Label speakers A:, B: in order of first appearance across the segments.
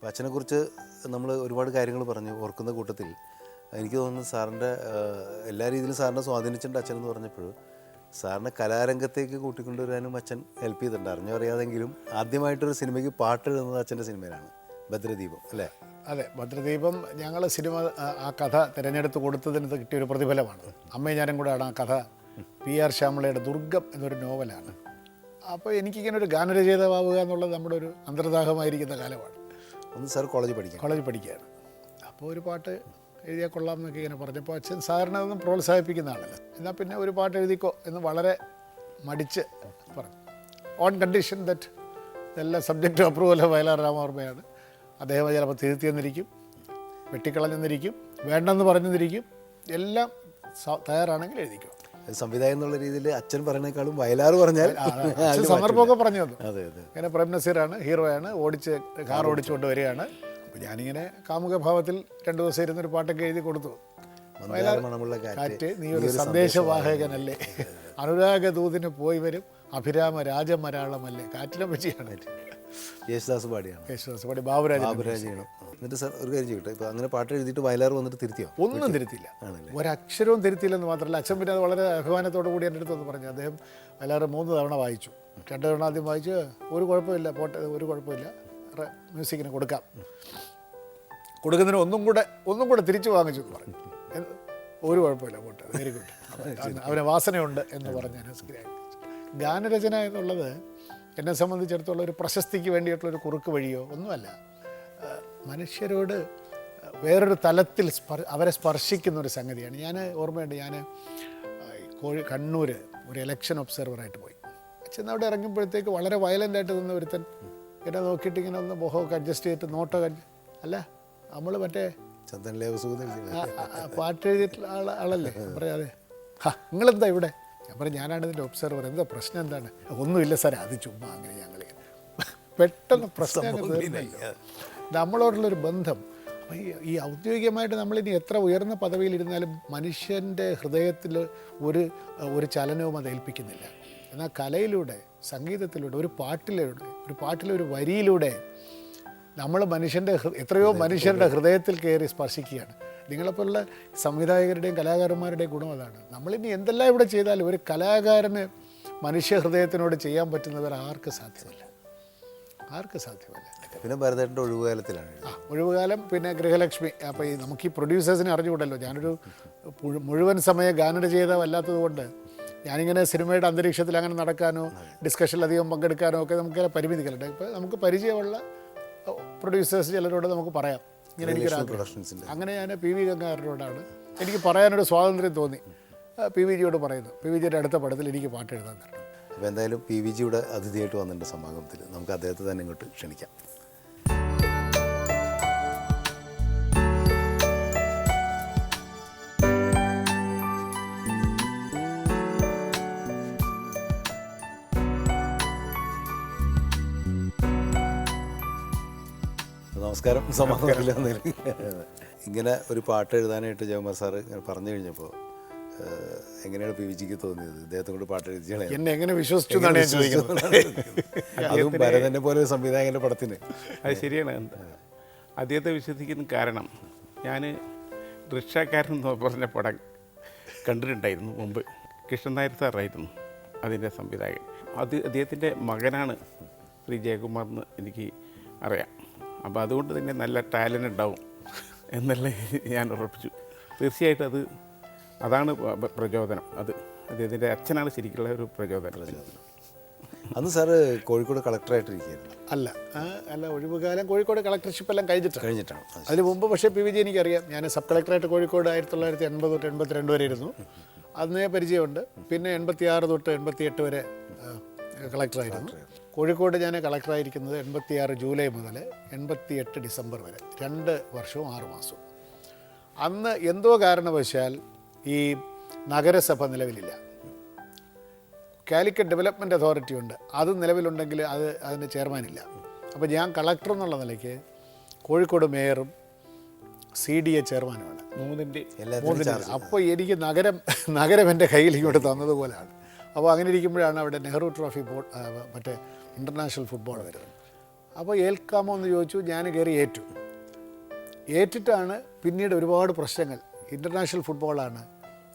A: അപ്പോൾ അച്ഛനെക്കുറിച്ച് നമ്മൾ ഒരുപാട് കാര്യങ്ങൾ പറഞ്ഞു ഓർക്കുന്ന കൂട്ടത്തിൽ. എനിക്ക് തോന്നുന്നു സാറിന്റെ എല്ലാ രീതിയിലും സാറിനെ സ്വാധീനിച്ചിട്ടുണ്ട് അച്ഛൻ എന്ന് പറഞ്ഞപ്പോൾ സാറിനെ കലാരംഗത്തേക്ക് കൂട്ടിക്കൊണ്ടുവരാനും അച്ഛൻ ഹെൽപ്പ് ചെയ്തിട്ടുണ്ട്. അറിഞ്ഞോ അറിയാതെങ്കിലും ആദ്യമായിട്ടൊരു സിനിമയ്ക്ക് പാട്ട് എഴുതുന്നത് അച്ഛന്റെ സിനിമയിലാണ് ഭദ്രദീപം അല്ലേ?
B: അതെ ഭദ്രദീപം ഞങ്ങൾ സിനിമ ആ- കഥ തിരഞ്ഞെടുത്ത് കൊടുത്തതിന് കിട്ടിയൊരു പ്രതിഫലമാണ്. അമ്മയും ഞാനും കൂടെയാണ് ആ കഥ. പി ആർ ശ്യാമളയുടെ ദുർഗം എന്നൊരു നോവലാണ്. അപ്പോൾ എനിക്കിങ്ങനെ ഒരു ഗാനരചയിതാവുക എന്നുള്ളത് നമ്മുടെ ഒരു അന്തർദാഹമായിരിക്കുന്ന കാലമാണ്.
A: ഒന്ന് സാർ കോളേജ് പഠിക്കാം
B: കോളേജ് പഠിക്കുകയാണ്. അപ്പോൾ ഒരു പാട്ട് എഴുതിയാൽ കൊള്ളാം എന്നൊക്കെ ഇങ്ങനെ പറഞ്ഞപ്പോൾ അച്ഛൻ സാറിനെ അതൊന്നും പ്രോത്സാഹിപ്പിക്കുന്ന ആളല്ല. എന്നാൽ പിന്നെ ഒരു പാട്ട് എഴുതിക്കോ എന്ന് വളരെ മടിച്ച് പറഞ്ഞു. ഓൺ കണ്ടീഷൻ ദറ്റ് ഇതെല്ലാം സബ്ജക്റ്റ് അപ്രൂവൽ വയലാർ രാമവർമ്മയാണ്. അദ്ദേഹം ചിലപ്പോൾ തിരുത്തിയെന്നിരിക്കും വെട്ടിക്കളഞ്ഞെന്നിരിക്കും വേണ്ടെന്ന് പറഞ്ഞെന്നിരിക്കും. എല്ലാം തയ്യാറാണെങ്കിൽ എഴുതിക്കോ.
A: സംവിധായകൻ എന്നുള്ള രീതിയിൽ അച്ഛൻ പറഞ്ഞേക്കാളും വയലാർ പറഞ്ഞാൽ
B: സന്ദർഭമൊക്കെ പറഞ്ഞു തന്നു.
A: അതെ അതെ.
B: ഇങ്ങനെ പ്രേം നസീറാണ് ഹീറോയാണ് ഓടിച്ച് കാർ ഓടിച്ചുകൊണ്ട് വരികയാണ്. അപ്പോൾ ഞാനിങ്ങനെ കാമുക ഭാവത്തിൽ രണ്ടു ദിവസം ഇരുന്നൊരു പാട്ടൊക്കെ എഴുതി കൊടുത്തു.
A: മണമുള്ള കാറ്റ്.
B: നീ ഒരു സന്ദേശവാഹകനല്ലേ. അനുരാഗ ദൂതിന് പോയി വരും അഭിരാമ രാജമരാളമല്ലേ കാറ്റിനെ പറ്റിയാണ്.
A: യേശുദാസ് പാടിയാണ്.
B: യേശുദാസ് പാടി
A: ബാബുരാജ് ചെയ്യണം. എന്നിട്ട് സാർ ഒരു കാര്യം ചെയ്യട്ടെ. ഇപ്പൊ അങ്ങനെ പാട്ട് എഴുതിയിട്ട് വയലാർ വന്നിട്ട് തിരുത്തിയോ?
B: ഒന്നും തിരുത്തില്ല ഒരക്ഷരവും തിരുത്തിയില്ലെന്ന് മാത്രമല്ല അച്ഛൻ പിന്നെ അത് വളരെ അഭിമാനത്തോടു കൂടി എന്റെ അടുത്തൊന്ന് പറഞ്ഞു. അദ്ദേഹം വയലാർ മൂന്ന് തവണ വായിച്ചു. രണ്ട് തവണ ആദ്യം വായിച്ച് ഒരു കുഴപ്പമില്ല പോട്ടെ ഒരു കുഴപ്പമില്ല. മ്യൂസിക്കിന് കൊടുക്കാം. കൊടുക്കുന്നതിന് ഒന്നും കൂടെ ഒന്നും കൂടെ തിരിച്ചു വാങ്ങിച്ചു എന്ന് പറഞ്ഞു. ഒരു കുഴപ്പമില്ല പോട്ടെ. വെരി ഗുഡ് അവന് വാസനയുണ്ട് എന്ന് പറഞ്ഞു ഞാൻ ഗാനരചന എന്നുള്ളത് എന്നെ സംബന്ധിച്ചിടത്തോളം ഒരു പ്രശസ്തിക്ക് വേണ്ടിയിട്ടുള്ള ഒരു കുറുക്ക് വഴിയോ ഒന്നുമല്ല. മനുഷ്യരോട് വേറൊരു തലത്തിൽ സ്പർ അവരെ സ്പർശിക്കുന്ന ഒരു സംഗതിയാണ്. ഞാൻ ഓർമ്മയുണ്ട് ഞാൻ കോഴി കണ്ണൂർ ഒരു എലക്ഷൻ ഒബ്സർവറായിട്ട് പോയി. ചെന്ന് അവിടെ ഇറങ്ങുമ്പോഴത്തേക്ക് വളരെ വയലന്റ് ആയിട്ട് നിന്ന ഒരുത്തൻ എന്നെ നോക്കിയിട്ട് ഇങ്ങനെ ഒന്ന് മുഖമൊക്കെ അഡ്ജസ്റ്റ് ചെയ്തിട്ട് adjust- അല്ല നമ്മൾ മറ്റേ പാട്ട് എഴുതിയിട്ടുള്ള ആളല്ലേ? പറയാതെ. ഹാ നിങ്ങളെന്താ ഇവിടെ? ഞാൻ പറഞ്ഞു ഞാനാണ് ഇതിന്റെ ഒബ്സർവർ എന്താ പ്രശ്നം എന്താണ്? ഒന്നുമില്ല സാറേ അത് ചുമ്മാ അങ്ങനെ ഞങ്ങൾ പെട്ടെന്ന് പ്രശ്നം. നമ്മളോടുള്ളൊരു ബന്ധം. ഈ ഔദ്യോഗികമായിട്ട് നമ്മളിനി എത്ര ഉയർന്ന പദവിയിലിരുന്നാലും മനുഷ്യന്റെ ഹൃദയത്തിൽ ഒരു ഒരു ചലനവും അത് ഏൽപ്പിക്കുന്നില്ല. എന്നാൽ കലയിലൂടെ സംഗീതത്തിലൂടെ ഒരു പാട്ടിലൂടെ ഒരു പാട്ടിലെ ഒരു വരിയിലൂടെ നമ്മൾ മനുഷ്യന്റെ എത്രയോ മനുഷ്യരുടെ ഹൃദയത്തിൽ കയറി സ്പർശിക്കുകയാണ്. നിങ്ങളെപ്പോലുള്ള സംവിധായകരുടെയും കലാകാരന്മാരുടെയും ഗുണം അതാണ്. നമ്മളിനി എന്തെല്ലാം ഇവിടെ ചെയ്താലും ഒരു കലാകാരന് മനുഷ്യ ഹൃദയത്തിനോട് ചെയ്യാൻ പറ്റുന്നവർ ആർക്ക് സാധ്യമല്ല. ആർക്ക് സാധ്യമല്ല.
A: പിന്നെ ഭരതേട്ടന്റെ ഒഴിവുകാലത്തിലാണ്.
B: ആ ഒഴിവുകാലം പിന്നെ ഗൃഹലക്ഷ്മി. അപ്പോൾ ഈ നമുക്ക് ഈ പ്രൊഡ്യൂസേഴ്സിനെ അറിഞ്ഞുകൂടല്ലോ. ഞാനൊരു മുഴുവൻ സമയം സമയ ഗാനരചയിതാവല്ലാത്തത് കൊണ്ട് ഞാനിങ്ങനെ സിനിമയുടെ അന്തരീക്ഷത്തിൽ അങ്ങനെ നടക്കാനോ ഡിസ്കഷനിൽ അധികം പങ്കെടുക്കാനോ ഒക്കെ നമുക്ക് പരിമിതികളുണ്ട്. ഇപ്പോൾ നമുക്ക് പരിചയമുള്ള പ്രൊഡ്യൂസേഴ്സ് ചിലരോട് നമുക്ക് പറയാം. ഇങ്ങനെ
A: എനിക്ക്
B: അങ്ങനെ ഞാൻ പി വി ഗംഗാറിനോടാണ് എനിക്ക് പറയാനൊരു സ്വാതന്ത്ര്യം തോന്നി. പി വി ജിയോട് പറയുന്നു. പി വി ജിയുടെ അടുത്ത പടത്തിൽ എനിക്ക് പാട്ട് എഴുതാൻ തരണം.
A: അപ്പോൾ എന്തായാലും പി വി ജിയുടെ അതിഥിയായിട്ട് വന്നിട്ടുണ്ട് സമാഗമത്തിൽ. നമുക്ക് അദ്ദേഹത്തെ തന്നെ ഇങ്ങോട്ട് ക്ഷണിക്കാം. നമസ്കാരം. സമാധാനമില്ല ഇങ്ങനെ ഒരു പാട്ട് എഴുതാനായിട്ട് ജയകുമാർ സാറ് പറഞ്ഞു കഴിഞ്ഞപ്പോൾ എങ്ങനെയാണ് പി വിജിക്ക് തോന്നിയത്? ഇദ്ദേഹത്തെ കൊണ്ട് പാട്ട് എഴുതിയാണ്
B: എന്നെ എങ്ങനെ വിശ്വസിച്ചു എന്നാണ് ഞാൻ ചോദിക്കുന്നത്.
A: അതും ഭരതനെ പോലെ സംവിധായകന്റെ പടത്തിന്.
C: അത് ശരിയാണ്. അദ്ദേഹത്തെ വിശ്വസിക്കുന്ന കാരണം ഞാൻ റിക്ഷക്കാരൻ എന്ന് പറഞ്ഞ പടം കണ്ടിട്ടുണ്ടായിരുന്നു മുമ്പ്. കൃഷ്ണൻ നായർ സാറായിരുന്നു അതിന്റെ സംവിധായകൻ. അത് അദ്ദേഹത്തിന്റെ മകനാണ് ശ്രീ ജയകുമാർ എന്ന് എനിക്ക് അറിയാം. അപ്പോൾ അതുകൊണ്ട് തന്നെ നല്ല ടാലന്റ് ഉണ്ടാവും എന്നല്ലേ ഞാൻ ഉറപ്പിച്ചു. തീർച്ചയായിട്ടും അത് അതാണ് പ്രചോദനം. അത് അദ്ദേഹത്തിന്റെ അച്ഛനാണ് ശരിക്കുള്ള ഒരു പ്രചോദനം.
A: അന്ന് സാറ് കോഴിക്കോട് കളക്ടറായിട്ടിരിക്കുകയായിരുന്നു
B: അല്ല ആ, അല്ല ഒഴിവുകാലം കോഴിക്കോട് കളക്ടർഷിപ്പ് എല്ലാം കഴിഞ്ഞിട്ടാണ്.
A: കഴിഞ്ഞിട്ടാണ്. അത്
B: അതിന് മുമ്പ് പക്ഷേ പി വി ജി എനിക്കറിയാം. ഞാൻ സബ് കളക്ടറായിട്ട് കോഴിക്കോട് ആയിരത്തി തൊള്ളായിരത്തി എൺപത് തൊട്ട് എൺപത്തിരണ്ട് വരെ ഇരുന്നു. അന്നേ പരിചയമുണ്ട്. പിന്നെ എൺപത്തി ആറ് തൊട്ട് എൺപത്തി എട്ട് വരെ കളക്ടറായിരുന്നു കോഴിക്കോട് ഞാൻ കളക്ടറായിരിക്കുന്നത് എൺപത്തിയാറ് ജൂലൈ മുതൽ എൺപത്തി എട്ട് ഡിസംബർ വരെ രണ്ട് വർഷവും ആറു മാസവും. അന്ന് എന്തോ കാരണവശാൽ ഈ നഗരസഭ നിലവിലില്ല. കാലിക്കറ്റ് ഡെവലപ്മെന്റ് അതോറിറ്റി ഉണ്ട് അത് നിലവിലുണ്ടെങ്കിൽ അത് അതിന്റെ ചെയർമാനില്ല അപ്പോൾ ഞാൻ കളക്ടർ എന്നുള്ള നിലയ്ക്ക് കോഴിക്കോട് മേയറും സി ഡി എ ചെയർമാനുമാണ്.
A: മൂന്നിന്റെ മൂന്നിന്റെ
B: അപ്പോൾ എനിക്ക് നഗരം നഗരം എന്റെ കയ്യിൽ ഇങ്ങോട്ട് തന്നതുപോലെയാണ് അപ്പോൾ അങ്ങനെ ഇരിക്കുമ്പോഴാണ് അവിടെ നെഹ്റു ട്രോഫി ബോർഡ് മറ്റേ ഇന്റർനാഷണൽ ഫുട്ബോൾ വരുന്നത്. അപ്പോൾ ഏൽക്കാമോ എന്ന് ചോദിച്ചു ഞാൻ കയറി ഏറ്റു. ഏറ്റിട്ടാണ് പിന്നീട് ഒരുപാട് പ്രശ്നങ്ങൾ. ഇന്റർനാഷണൽ ഫുട്ബോളാണ്.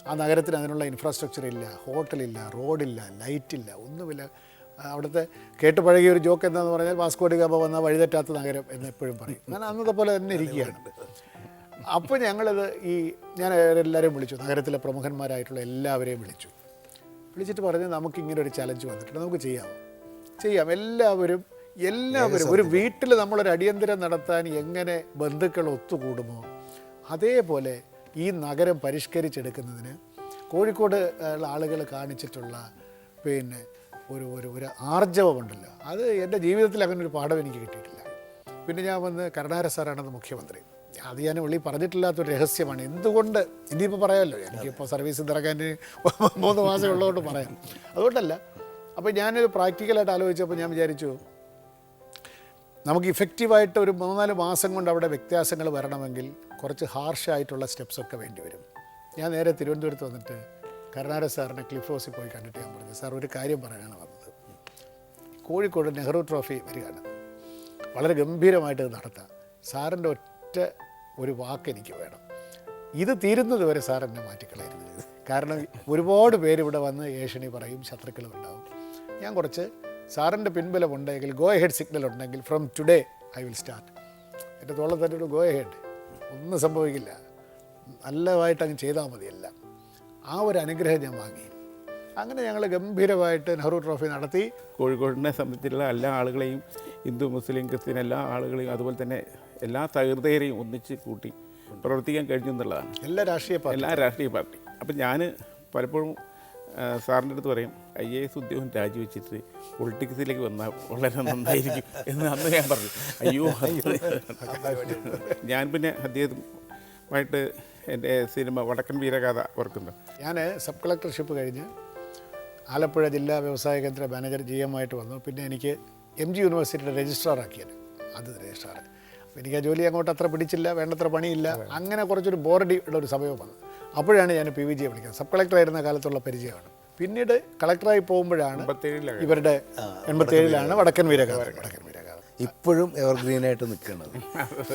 B: ആ നഗരത്തിന് അതിനുള്ള ഇൻഫ്രാസ്ട്രക്ചർ ഇല്ല ഹോട്ടലില്ല റോഡില്ല ലൈറ്റില്ല ഒന്നുമില്ല. അവിടുത്തെ കേട്ട് പഴകിയ ഒരു ജോക്ക് എന്താന്ന് പറഞ്ഞാൽ വാസ്കോഡി ഗാമ വന്ന വഴിതെറ്റാത്ത നഗരം എന്ന് എപ്പോഴും പറയും. ഞാൻ അന്നത്തെ പോലെ തന്നെ ഇരിക്കുകയാണ്. അപ്പോൾ ഞങ്ങളിത് ഈ ഞാൻ എല്ലാവരെയും വിളിച്ചു നഗരത്തിലെ പ്രമുഖന്മാരായിട്ടുള്ള എല്ലാവരെയും വിളിച്ചു. വിളിച്ചിട്ട് പറഞ്ഞ് നമുക്ക് ഇങ്ങനെ ഒരു ചലഞ്ച് വന്നിട്ടുണ്ട്. നമുക്ക് ചെയ്യാം. ചെയ്യാം. എല്ലാവരും എല്ലാവരും ഒരു വീട്ടിൽ നമ്മളൊരു അടിയന്തരം നടത്താൻ എങ്ങനെ ബന്ധുക്കൾ ഒത്തുകൂടുമോ അതേപോലെ ഈ നഗരം പരിഷ്കരിച്ചെടുക്കുന്നതിന് കോഴിക്കോട് ഉള്ള ആളുകൾ കാണിച്ചിട്ടുള്ള പിന്നെ ഒരു ഒരു ഒരു ആർജവമുണ്ടല്ലോ. അത് എന്റെ ജീവിതത്തിൽ അങ്ങനെ ഒരു പാഠം എനിക്ക് കിട്ടിയിട്ടില്ല. പിന്നെ ഞാൻ വന്ന് കരുണാകര സാറാണെന്ന് മുഖ്യമന്ത്രി. അത് ഞാൻ ഉള്ളി പറഞ്ഞിട്ടില്ലാത്തൊരു രഹസ്യമാണ്. എന്തുകൊണ്ട്? ഇനിയിപ്പോൾ പറയാമല്ലോ. എനിക്കിപ്പോൾ സർവീസ് തിറക്കാൻ മൂന്ന് മാസം ഉള്ളതുകൊണ്ട് പറയാം. അതുകൊണ്ടല്ല അപ്പോൾ ഞാനൊരു പ്രാക്ടിക്കലായിട്ട് ആലോചിച്ചപ്പോൾ ഞാൻ വിചാരിച്ചു നമുക്ക് ഇഫക്റ്റീവായിട്ട് ഒരു മൂന്നാൽ മാസം കൊണ്ട് അവിടെ വ്യത്യാസങ്ങൾ വരണമെങ്കിൽ കുറച്ച് ഹാർഷായിട്ടുള്ള സ്റ്റെപ്സൊക്കെ വേണ്ടി വരും. ഞാൻ നേരെ തിരുവനന്തപുരത്ത് വന്നിട്ട് കരുണാര സാറിനെ ക്ലിഫ് ഹൗസിൽ പോയി കണ്ടിട്ട് ഞാൻ പറഞ്ഞു സാർ ഒരു കാര്യം പറയാനാണ് വന്നത്. കോഴിക്കോട് നെഹ്റു ട്രോഫി വരികയാണ്. വളരെ ഗംഭീരമായിട്ട് നടത്താം. സാറിന്റെ ഒറ്റ ഒരു വാക്ക് എനിക്ക് വേണം. ഇത് തീരുന്നത് വരെ സാർ എന്നെ മാറ്റിക്കളയരുത്. കാരണം ഒരുപാട് പേര് ഇവിടെ വന്ന് ഏഷണി പറയും ശത്രുക്കളും ഉണ്ടാവും. ഞാൻ കുറച്ച് സാറിന്റെ പിൻബലം ഉണ്ടെങ്കിൽ ഗോ ഹെഡ് സിഗ്നൽ ഉണ്ടെങ്കിൽ from today I will start എന്റെ തോളം തന്നെ ഒരു ഗോ ഹെഡ് ഒന്നും സംഭവിക്കില്ല. നല്ലതായിട്ട് അങ്ങ് ചെയ്താൽ മതിയല്ല ആ ഒരു അനുഗ്രഹം ഞാൻ വാങ്ങി. അങ്ങനെ ഞങ്ങൾ ഗംഭീരമായിട്ട് നെഹ്റു ട്രോഫി നടത്തി.
C: കോഴിക്കോടിനെ സംബന്ധിച്ചുള്ള എല്ലാ ആളുകളെയും ഹിന്ദു മുസ്ലിം ക്രിസ്ത്യൻ എല്ലാ ആളുകളെയും അതുപോലെ തന്നെ എല്ലാ സഹൃദയരെയും ഒന്നിച്ച് കൂട്ടി പ്രവർത്തിക്കാൻ കഴിഞ്ഞു എന്നുള്ളതാണ്.
B: എല്ലാ രാഷ്ട്രീയ പാർട്ടി
C: എല്ലാ രാഷ്ട്രീയ പാർട്ടി അപ്പം ഞാൻ പലപ്പോഴും സാറിന്റെ അടുത്ത് പറയും ഐ എ എസ് ഉദ്യോഗം രാജിവെച്ചിട്ട് പൊളിറ്റിക്സിലേക്ക് വന്നാൽ വളരെ നന്നായിരിക്കും. എന്ന് അന്ന് ഞാൻ പറഞ്ഞു. അയ്യോ ഞാൻ പിന്നെ അദ്ദേഹമായിട്ട് എന്റെ സിനിമ വടക്കൻ വീരഗാഥ ഓർക്കുന്നു.
B: ഞാൻ സബ് കളക്ടർഷിപ്പ് കഴിഞ്ഞ് ആലപ്പുഴ ജില്ലാ വ്യവസായ കേന്ദ്ര മാനേജർ ജി എം ആയിട്ട് വന്നു. പിന്നെ എനിക്ക് എം ജി യൂണിവേഴ്സിറ്റിയുടെ രജിസ്ട്രാർ ആക്കിയത് അത് രജിസ്ട്രാർ എനിക്ക് ആ ജോലി അങ്ങോട്ട് അത്ര പിടിച്ചില്ല വേണ്ടത്ര പണിയില്ല. അങ്ങനെ കുറച്ചൊരു ബോറടി ഉള്ള ഒരു സമയം വന്നു അപ്പോഴാണ് ഞാൻ പി വി ജിയെ വിളിക്കുന്നത്. സബ് കളക്ടറായിരുന്ന കാലത്തുള്ള പരിചയമാണ്. പിന്നീട് കളക്ടറായി പോകുമ്പോഴാണ് ഇവരുടെ എൺപത്തേഴിലാണ് വടക്കൻ വീരഗാഥ. വടക്കൻ വീരഗാഥ.
A: ഇപ്പോഴും എവർഗ്രീൻ ആയിട്ട് നിൽക്കുന്നത്.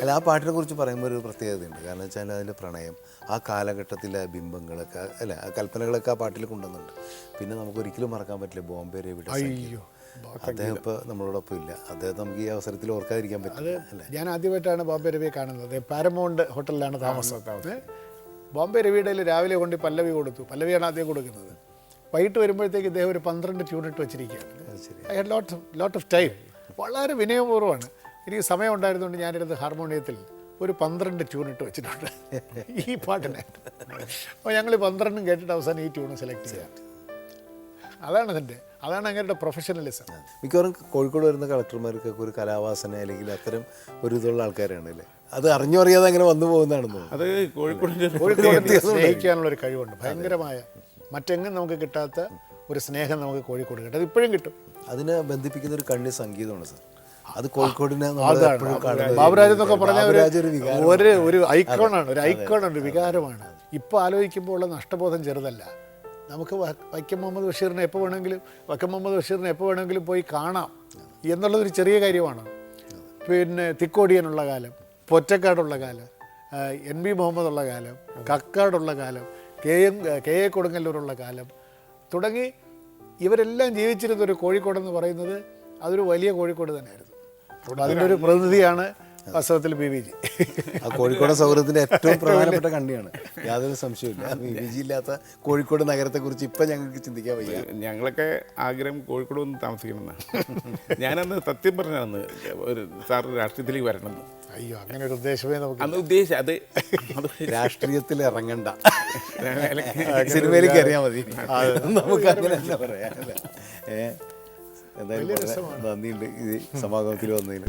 A: അല്ല ആ പാട്ടിനെ കുറിച്ച് പറയുമ്പോൾ ഒരു പ്രത്യേകതയുണ്ട്. കാരണം വെച്ചാൽ അതിന്റെ പ്രണയം ആ കാലഘട്ടത്തിലെ ബിംബങ്ങളൊക്കെ അല്ല ആ കൽപ്പനകളൊക്കെ ആ പാട്ടിൽ കൊണ്ടുവന്നുണ്ട് പിന്നെ നമുക്ക് ഒരിക്കലും മറക്കാൻ പറ്റില്ല. ബോംബെ രവിയുടെ സംഗീതം. അദ്ദേഹം ഇപ്പോൾ നമ്മളോടൊപ്പം ഇല്ല. അദ്ദേഹം നമുക്ക് ഈ അവസരത്തിൽ ഓർക്കാതിരിക്കാൻ പറ്റില്ല
B: ഞാൻ ആദ്യമായിട്ടാണ് ബോംബെ രവിയെ കാണുന്നത്. പാരമൗണ്ട് ഹോട്ടലിലാണ് താമസം? ബോംബെ രവിയുടെ രാവിലെ കൊണ്ട് പല്ലവി കൊടുത്തു. പല്ലവിയാണ് ആദ്യം കൊടുക്കുന്നത്. വൈകിട്ട് വരുമ്പോഴത്തേക്ക് ഇദ്ദേഹം ഒരു പന്ത്രണ്ട് ട്യൂണിട്ട് വെച്ചിരിക്കുകയാണ്. I had lot lot of time വളരെ വിനയപൂർവമാണ്. എനിക്ക് സമയം ഉണ്ടായിരുന്നുകൊണ്ട് ഞാനിരുന്ന് ഹാർമോണിയത്തിൽ ഒരു പന്ത്രണ്ട് ട്യൂണിട്ട് വെച്ചിട്ടുണ്ട്. ഈ പാട്ടിനെ. അപ്പോൾ ഞങ്ങൾ പന്ത്രണ്ടും കേട്ടിട്ട് അവസാനം ഈ ട്യൂണ് സെലക്ട് ചെയ്യാം. അതാണ് അതിന്റെ അതാണ് അങ്ങയുടെ പ്രൊഫഷണലിസം
A: മിക്കവാറും കോഴിക്കോട് വരുന്ന കളക്ടർമാർക്കൊക്കെ ഒരു കലാവാസന അല്ലെങ്കിൽ അത്തരം ഒരു ഇതുള്ള ആൾക്കാരാണ് അല്ലേ? അത് അറിഞ്ഞോ അറിയാതെ അങ്ങനെ വന്നു പോകുന്നതാണെന്ന്
C: അത് കോഴിക്കോടിന്റെ
B: കോഴിക്കോട് സ്നേഹിക്കാനുള്ള ഒരു കഴിവുണ്ട്. ഭയങ്കരമായ മറ്റെങ്ങും നമുക്ക് കിട്ടാത്ത ഒരു സ്നേഹം നമുക്ക് കോഴിക്കോട് കിട്ടും. അത് ഇപ്പോഴും കിട്ടും.
A: അതിനെ ബന്ധിപ്പിക്കുന്ന ഒരു കണ്ണി സംഗീതമാണ് സർ. അത് കോഴിക്കോടിനെ
B: ബാബുരാജ് എന്നൊക്കെ പറഞ്ഞ ഒരു
A: ഒരു വികാരം
B: ഒരു ഒരു ഐക്കോണാണ് ഒരു ഐക്കോണാണ് ഒരു വികാരമാണ്. ഇപ്പോൾ ആലോചിക്കുമ്പോൾ ഉള്ള നഷ്ടബോധം ചെറുതല്ല. നമുക്ക് വൈക്കം മുഹമ്മദ് ബഷീറിനെ എപ്പോൾ വേണമെങ്കിലും വൈക്കം മുഹമ്മദ് ബഷീറിനെ എപ്പോൾ വേണമെങ്കിലും പോയി കാണാം എന്നുള്ളതൊരു ചെറിയ കാര്യമാണ്. പിന്നെ തിക്കോടിയനുള്ള കാലം പൊറ്റക്കാടുള്ള കാലം എൻ ബി മുഹമ്മദ് ഉള്ള കാലം കക്കാടുള്ള കാലം കെ എം കെ എ കൊടുങ്ങല്ലൂരുള്ള കാലം തുടങ്ങി ഇവരെല്ലാം ജീവിച്ചിരുന്ന ഒരു കോഴിക്കോടെന്ന് പറയുന്നത് അതൊരു വലിയ കോഴിക്കോട് തന്നെയായിരുന്നു. അതിന്റെ ഒരു പ്രതിനിധിയാണ് വാസ്തവത്തിൽ ബി വി ജി.
A: ആ കോഴിക്കോട് സൗഹൃദത്തിന്റെ ഏറ്റവും പ്രധാനപ്പെട്ട കണ്ണിയാണ്. യാതൊരു സംശയമില്ല ബി വി ജി ഇല്ലാത്ത കോഴിക്കോട് നഗരത്തെക്കുറിച്ച് ഇപ്പം ഞങ്ങൾക്ക് ചിന്തിക്കാൻ വയ്യ.
C: ഞങ്ങളൊക്കെ ആഗ്രഹം കോഴിക്കോട് ഒന്ന് താമസിക്കണം എന്നാണ് ഞാനന്ന് സത്യം പറഞ്ഞാന്ന് ഒരു സാർ രാഷ്ട്രീയത്തിലേക്ക് വരണം.
B: അയ്യോ അങ്ങനെ ഒരു ഉദ്ദേശമേ നമുക്ക്
C: അന്ന് ഉദ്ദേശിച്ച അത് അത്
A: രാഷ്ട്രീയത്തിൽ ഇറങ്ങണ്ട. സിനിമയിലേക്ക് അറിയാൻ മതി. നമുക്ക് അങ്ങനെ തന്നെ പറയാം? ഏഹ് എന്തായാലും നന്ദിയുണ്ട് ഇത് സമാഗമത്തിൽ വന്നതിന്.